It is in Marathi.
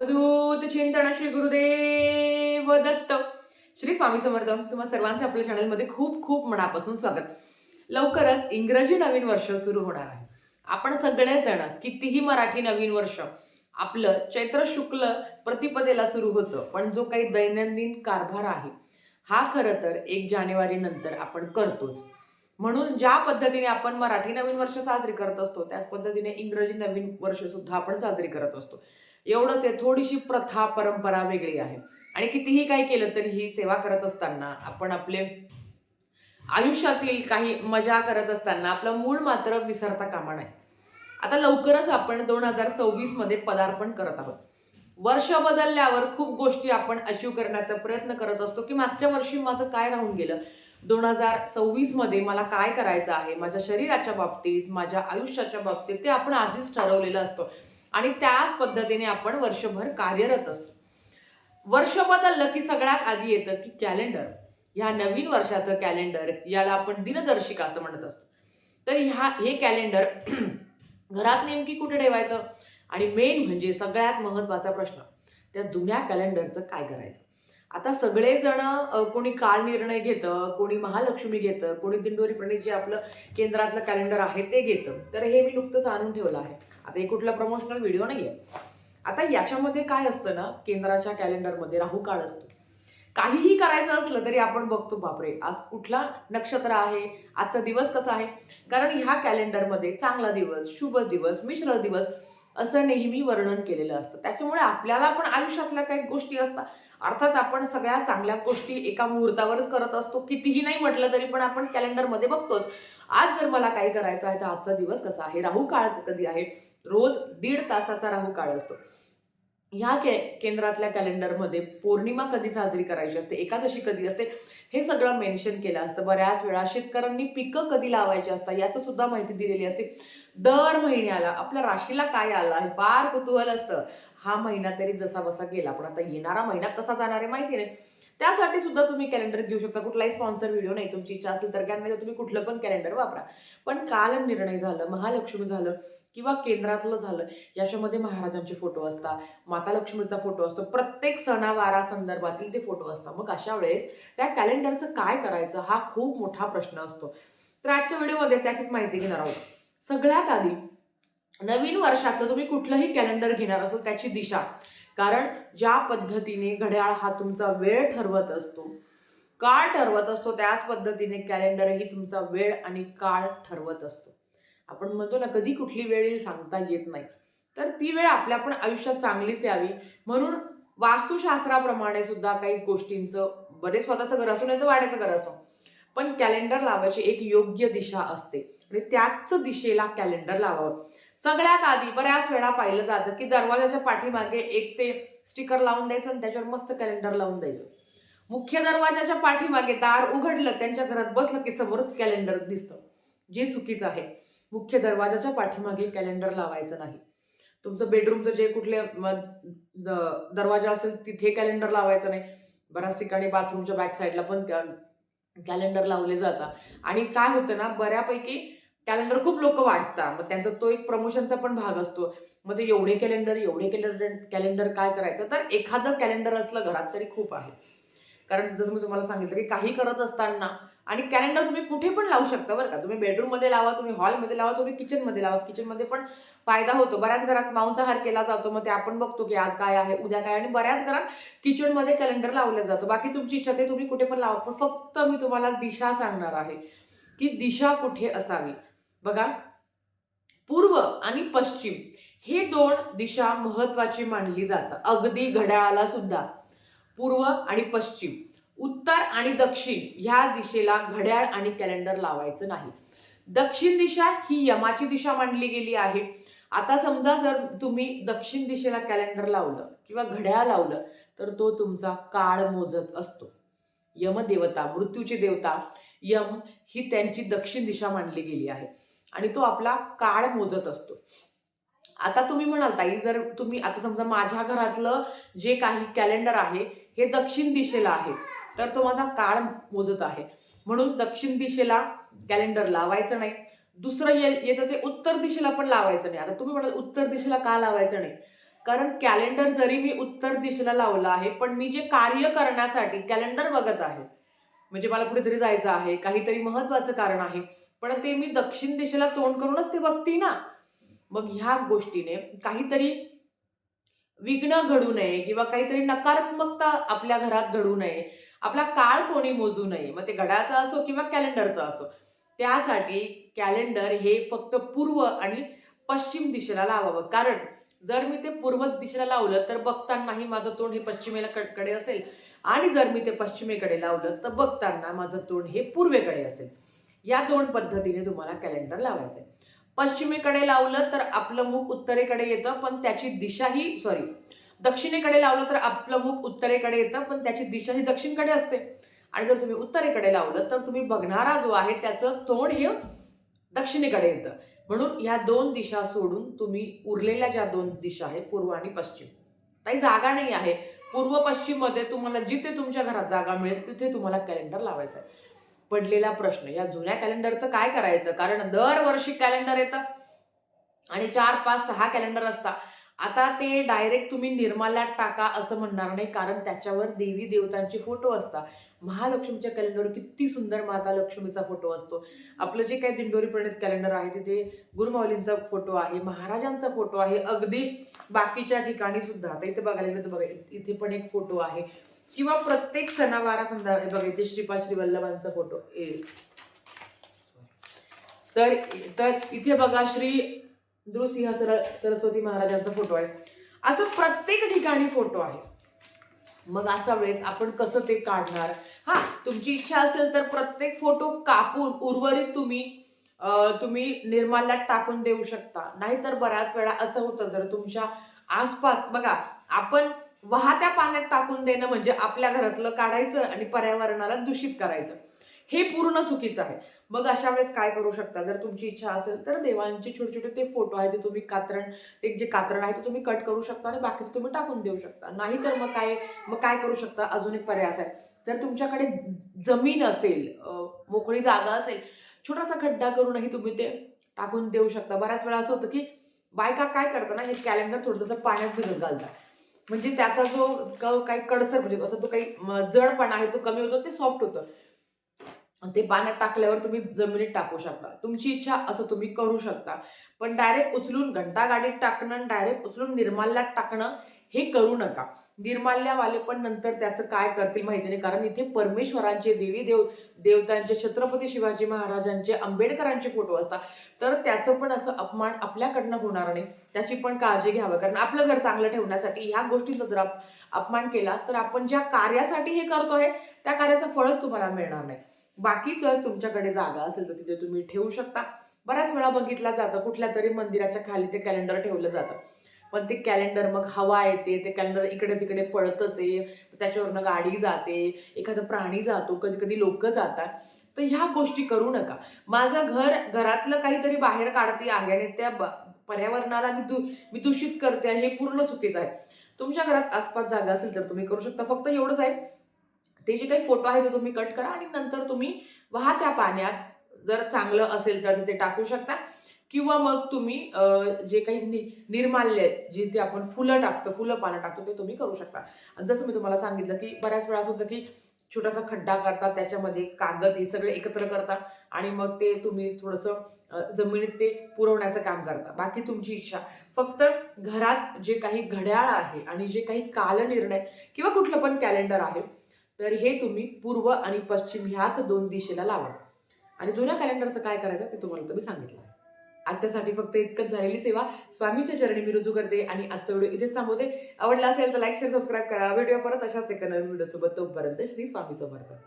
अवधूत चिंतन श्री गुरुदेव दत्त. श्री स्वामी समर्थ तुम्हा सर्वांचे आपल्या चॅनलमध्ये खूप खूप मनापासून स्वागत. लवकरच इंग्रजी नवीन वर्ष सुरू होणार आहे. आपण सगळेजण कितीही मराठी नवीन वर्ष आपलं चैत्र शुक्ल प्रतिपदेला सुरू होतं पण जो काही दैनंदिन कारभार आहे हा खरं तर एक जानेवारी नंतर आपण करतोच. म्हणून ज्या पद्धतीने आपण मराठी नवीन वर्ष साजरी करत असतो त्याच पद्धतीने इंग्रजी नवीन वर्ष सुद्धा आपण साजरी करत असतो. एवढंच आहे थोडीशी प्रथा परंपरा वेगळी आहे. आणि कितीही काही केलं तरी ही सेवा करत असताना आपण आपले आयुष्यातील काही मजा करत असताना आपलं मूळ मात्र विसरता कामा नाही आता लवकरच आपण दोन हजार सव्वीसमध्ये पदार्पण करत आहोत. वर्ष बदलल्यावर खूप गोष्टी आपण अचीव करण्याचा प्रयत्न करत असतो की मागच्या वर्षी माझं काय राहून गेलं? दोन हजार सव्वीसमध्ये मला काय करायचं आहे? माझ्या शरीराच्या बाबतीत माझ्या आयुष्याच्या बाबतीत ते आपण आधीच ठरवलेलं असतं. आणि त्याच पद्धतीने आपण वर्षभर कार्यरत असतो. वर्ष बदललं की सगळ्यात आधी येतं की कॅलेंडर ह्या नवीन वर्षाचं कॅलेंडर याला आपण दिनदर्शिका असं म्हणत असतो. तर ह्या हे कॅलेंडर घरात नेमकी कुठे ठेवायचं? आणि मेन म्हणजे सगळ्यात महत्त्वाचा प्रश्न त्या जुन्या कॅलेंडरचं काय करायचं? आता सगळेजण कोणी काळ निर्णय घेतं कोणी महालक्ष्मी घेतं कोणी दिंडोरी प्रणित जे आपलं केंद्रातलं कॅलेंडर आहे ते घेतं. तर हे मी नुकतंच आणून ठेवलं आहे. आता हे कुठला प्रमोशनल व्हिडिओ नाही आहे आता याच्यामध्ये काय असतं ना केंद्राच्या कॅलेंडरमध्ये राहू काळ असतो. काहीही करायचं असलं तरी आपण बघतो बापरे आज कुठला नक्षत्र आहे आजचा दिवस कसा आहे? कारण ह्या कॅलेंडरमध्ये चांगला दिवस शुभ दिवस मिश्र दिवस असं नेहमी वर्णन केलेलं असतं. त्याच्यामुळे आपल्याला पण आयुष्यातल्या काही गोष्टी असतात. अर्थात आपण सगळ्या चांगल्या गोष्टी एका मुहूर्तावरच करत असतो कितीही नाही म्हटलं तरी पण आपण कॅलेंडरमध्ये बघतोच. आज जर मला काही करायचं आहे तर आजचा दिवस कसा आहे? राहू काळ कधी आहे? रोज दीड तासाचा राहू काळ असतो. ह्या के केंद्रातल्या कॅलेंडरमध्ये पौर्णिमा कधी साजरी करायची असते एकादशी कधी असते हे सगळं मेन्शन केलं असतं. बऱ्याच वेळा शेतकऱ्यांनी पिकं कधी लावायची असतात याचं सुद्धा माहिती दिलेली असते. दर महिन्याला आपल्या राशीला काय आलं आहे? फार कुतूहल असतं. हा महिना तरी जसा बसा गेला पण आता येणारा महिना कसा जाणार आहे माहिती नाही त्यासाठी सुद्धा तुम्ही कॅलेंडर घेऊ शकता. कुठलाही स्पॉन्सर व्हिडिओ नाही. तुमची इच्छा असेल तर काय नाही तुम्ही कुठलं पण कॅलेंडर वापरा. पण काल निर्णय झालं महालक्ष्मी झालं किंवा केंद्रातलं झालं याच्यामध्ये महाराजांचे फोटो असतात माता लक्ष्मीचा फोटो असतो. प्रत्येक सणावारा संदर्भातील ते फोटो असतात. मग अशा वेळेस त्या कॅलेंडरचं काय करायचं हा खूप मोठा प्रश्न असतो. तर आजच्या व्हिडिओमध्ये त्याचीच माहिती घेणार आहोत. सगळ्यात आधी नवीन वर्षाचं तुम्ही कुठलंही कॅलेंडर घेणार असो त्याची दिशा. कारण ज्या पद्धतीने घड्याळ हा तुमचा वेळ ठरवत असतो काळ ठरवत असतो त्याच पद्धतीने कॅलेंडरही तुमचा वेळ आणि काळ ठरवत असतो. आपण म्हणतो ना कधी कुठली वेळ येईल सांगता येत नाही. तर ती वेळ आपल्या पण आयुष्यात चांगलीच यावी. म्हणून वास्तुशास्त्राप्रमाणे सुद्धा काही गोष्टींचं बरेच स्वतःचं घर असो नाही तर वाड्याचं घर असो पण कॅलेंडर लावायची एक योग्य दिशा असते. आणि त्याच दिशेला कॅलेंडर लावावं. सगळ्यात आधी बऱ्याच वेळा पाहिलं जातं की दरवाजाच्या पाठीमागे एक ते स्टिकर लावून द्यायचं आणि त्याच्यावर मस्त कॅलेंडर लावून द्यायचं. मुख्य दरवाजाच्या पाठीमागे दार उघडलं त्यांच्या घरात बसलं की समोरच कॅलेंडर दिसतं. जे चुकीचं आहे. मुख्य दरवाजाच्या पाठीमागे कॅलेंडर लावायचं नाही. तुमचं बेडरूमचं जे कुठले द- दरवाजा असेल तिथे कॅलेंडर लावायचं नाही. बऱ्याच ठिकाणी बाथरूमच्या बॅक साईडला पण कॅलेंडर लावले जातात. आणि काय होतं ना बऱ्यापैकी कॅलेंडर खूप लोक वाटतात. मग त्यांचा तो एक प्रमोशनचा पण भाग असतो. मग ते एवढे कॅलेंडर एवढे कॅलेंडर कॅलेंडर काय करायचं? तर एखादं कॅलेंडर असलं घरात तरी खूप आहे. कारण जसं मी तुम्हाला सांगितलं की काही करत असताना आणि कॅलेंडर तुम्ही कुठे पण लावू शकता बरं का. तुम्ही बेडरूममध्ये लावा तुम्ही हॉलमध्ये लावा तुम्ही किचनमध्ये लावा. किचनमध्ये पण फायदा होतो. बऱ्याच घरात मांसाहार केला जातो. मग ते आपण बघतो की आज काय आहे उद्या काय आणि बऱ्याच घरात किचनमध्ये कॅलेंडर लावला जातो. बाकी तुमची इच्छा ते तुम्ही कुठे पण लावा. पण फक्त मी तुम्हाला दिशा सांगणार आहे की दिशा कुठे असावी? बघा. पूर्व आणि पश्चिम हे दोन दिशा महत्वाची मानली जातात अगदी घड्याळाला सुद्धा. पूर्व आणि पश्चिम. उत्तर आणि दक्षिण ह्या दिशेला घड्याळ आणि कॅलेंडर लावायचं नाही. दक्षिण दिशा ही यमाची दिशा मानली गेली आहे. आता समजा जर तुम्ही दक्षिण दिशेला कॅलेंडर लावलं किंवा घड्याळ लावलं तर तो तुमचा काळ मोजत असतो. यमदेवता मृत्यूची देवता यम ही त्यांची दक्षिण दिशा मानली गेली आहे. आणि तो आपला काळ मोजत असतो. आता तुम्ही म्हणाल ताई जर तुम्ही आता समजा माझ्या घरातलं जे काही कॅलेंडर आहे हे दक्षिण दिशेला आहे तर तो माझा काळ मोजत आहे. म्हणून दक्षिण दिशेला कॅलेंडर लावायचं नाही. दुसरं ये येतं ते उत्तर दिशेला पण लावायचं नाही. आता तुम्ही म्हणाल उत्तर दिशेला का लावायचं नाही? कारण कॅलेंडर जरी मी उत्तर दिशेला लावलं आहे पण मी जे कार्य करण्यासाठी कॅलेंडर बघत आहे म्हणजे मला कुठेतरी जायचं आहे काहीतरी महत्वाचं कारण आहे पण ते मी दक्षिण दिशेला तोंड करूनच ते बघते ना. मग ह्या गोष्टीने काहीतरी विघ्न घडू नये किंवा काहीतरी नकारात्मकता आपल्या घरात घडू नये. आपला काळ कोणी मोजू नये. मग ते घडाचा असो किंवा कॅलेंडरचा असो. त्यासाठी कॅलेंडर हे फक्त पूर्व आणि पश्चिम दिशेला लावावं. कारण जर मी ते पूर्व दिशेला लावलं तर बघतानाही माझं तोंड हे पश्चिमेला कडकडे असेल. आणि जर मी ते पश्चिमेकडे लावलं तर बघताना माझं तोंड हे पूर्वेकडे असेल. या दोन पद्धतीने तुम्हाला कॅलेंडर लावायचं आहे पश्चिमेकडे लावलं तर आपलं मुख उत्तरेकडे येतं पण त्याची दिशाही सॉरी दक्षिणेकडे लावलं तर आपलं मुख उत्तरेकडे येतं पण त्याची दिशा ही दक्षिणकडे असते. आणि जर तुम्ही उत्तरेकडे लावलं तर तुम्ही बघणारा जो आहे त्याचं तोंड हे दक्षिणेकडे येतं. म्हणून ह्या दोन दिशा सोडून तुम्ही उरलेल्या ज्या दोन दिशा आहेत पूर्व आणि पश्चिम काही जागा नाही आहे. पूर्व पश्चिममध्ये तुम्हाला जिथे तुमच्या घरात जागा मिळेल तिथे तुम्हाला कॅलेंडर लावायचं आहे पडलेला प्रश्न. या जुन्या कॅलेंडरचं काय करायचं? कारण दरवर्षी कॅलेंडर येतं. आणि चार पाच सहा कॅलेंडर असतात. आता ते डायरेक्ट तुम्ही निर्माल्यात टाका असं म्हणणार नाही कारण त्याच्यावर देवी देवतांचे फोटो असतात. महालक्ष्मीच्या कॅलेंडरवर किती सुंदर माता लक्ष्मीचा फोटो असतो. आपलं जे काही दिंडोरी प्रणित कॅलेंडर आहे तिथे गुरुमाऊलींचा फोटो आहे महाराजांचा फोटो आहे अगदी बाकीच्या ठिकाणी सुद्धा. आता इथे बघायला गेलं तर बघा इथे पण एक फोटो आहे. किंवा प्रत्येक सणावारा समजा हे बघा इथे श्रीपाद श्री वल्लभांचा फोटो येईल तर तर इथे बघा श्री नृसिंह सर सरस्वती महाराजांचा फोटो आहे. असं प्रत्येक ठिकाणी फोटो आहे. मग असा वेळेस आपण कसं ते काढणार? हा तुमची इच्छा असेल तर प्रत्येक फोटो कापून उर्वरित तुम्ही तुम्ही निर्माल्यात टाकून देऊ शकता. नाहीतर बऱ्याच वेळा असं होतं जर तुमच्या आसपास बघा आपण वाहत्या पाण्यात टाकून देणं म्हणजे आपल्या घरातलं काढायचं आणि पर्यावरणाला दूषित करायचं. हे पूर्ण चुकीचं आहे. मग अशा वेळेस काय करू शकता? जर तुमची इच्छा असेल तर देवांचे छोटे छोटे ते फोटो आहे ते तुम्ही कात्रण ते जे कात्रण आहे ते तुम्ही कट करू शकता आणि बाकीचं तुम्ही टाकून देऊ शकता. नाही तर मग काय मग काय करू शकता? अजून एक पर्याय असा आहे. जर तुमच्याकडे जमीन असेल मोकळी जागा असेल छोटासा खड्डा करूनही तुम्ही ते टाकून देऊ शकता. बऱ्याच वेळा असं होतं की बायका काय करताना हे कॅलेंडर थोडंसं पाण्यात भिजत घालतात. म्हणजे त्याचा जो क- काही कडसर म्हणजे असं तो काही जडपणा आहे तो कमी होतो ते सॉफ्ट होतं. ते पाण्यात टाकल्यावर तुम्ही जमिनीत टाकू शकता. तुमची इच्छा असं तुम्ही करू शकता. पण डायरेक्ट उचलून घंटा गाडीत टाकणं डायरेक्ट उचलून निर्माल्यात टाकणं हे करू नका. निर्माल्यावाले पण नंतर त्याचं काय करतील माहिती नाही. कारण इथे परमेश्वरांचे देवी देव देवतांचे छत्रपती शिवाजी महाराजांचे आंबेडकरांचे फोटो असतात. तर त्याचं पण असं अपमान आपल्याकडनं होणार नाही. त्याची पण काळजी घ्यावं. कारण आपलं घर चांगलं ठेवण्यासाठी ह्या गोष्टींचा जर अपमान केला तर आपण ज्या कार्यासाठी हे करतोय त्या कार्याचं फळच तुम्हाला मिळणार नाही. बाकी जर तुमच्याकडे जागा असेल तर तिथे तुम्ही ठेवू शकता. बऱ्याच वेळा बघितलं जातं कुठल्या तरी मंदिराच्या खाली ते कॅलेंडर ठेवलं जातं. पण ते कॅलेंडर मग हवा येते ते कॅलेंडर इकडे तिकडे पळतच आहे त्याच्यावरनं गाडी जाते एखादा प्राणी जातो कधी कधी लोक जातात. तर ह्या गोष्टी करू नका. माझं घर घरातलं काहीतरी बाहेर काढते आहे आणि त्या ब- पर्यावरणाला मी दू मी दूषित करते आहे हे पूर्ण चुकीचं आहे. तुमच्या घरात आसपास जागा असेल तर तुम्ही करू शकता. फक्त एवढंच आहे ते जे काही फोटो आहे ते तुम्ही कट करा आणि नंतर तुम्ही वाहत्या पाण्यात जर चांगलं असेल तर ते टाकू शकता. किंवा मग तुम्ही जे काही नि- निर्माल्य जिथे आपण फुलं टाकतो फुलं पानं टाकतो ते तुम्ही करू शकता. आणि जसं मी तुम्हाला सांगितलं की बऱ्याच वेळा असं होतं की छोटासा खड्डा करतात त्याच्यामध्ये कागद हे सगळे एकत्र करता आणि मग ते तुम्ही थोडंसं जमिनीत ते पुरवण्याचं काम करता. बाकी तुमची इच्छा. फक्त घरात जे काही घड्याळ आहे आणि जे काही कालनिर्णय किंवा कुठलं पण कॅलेंडर आहे तर हे तुम्ही पूर्व आणि पश्चिम ह्याच दोन दिशेला लावा. आणि जुन्या कॅलेंडरचं काय करायचं ते तुम्हाला तुम्ही सांगितलं आजच्यासाठी फक्त इतकंच झालेली सेवा. स्वामींच्या चरणी मी रुजू करते आणि आजचा व्हिडिओ इथेच थांबवते. आवडला असेल तर लाईक शेअर सबस्क्राईब करा. व्हिडिओ परत अशाच एका नवीन व्हिडिओ सोबत तोपर्यंत श्री स्वामी समर्थ.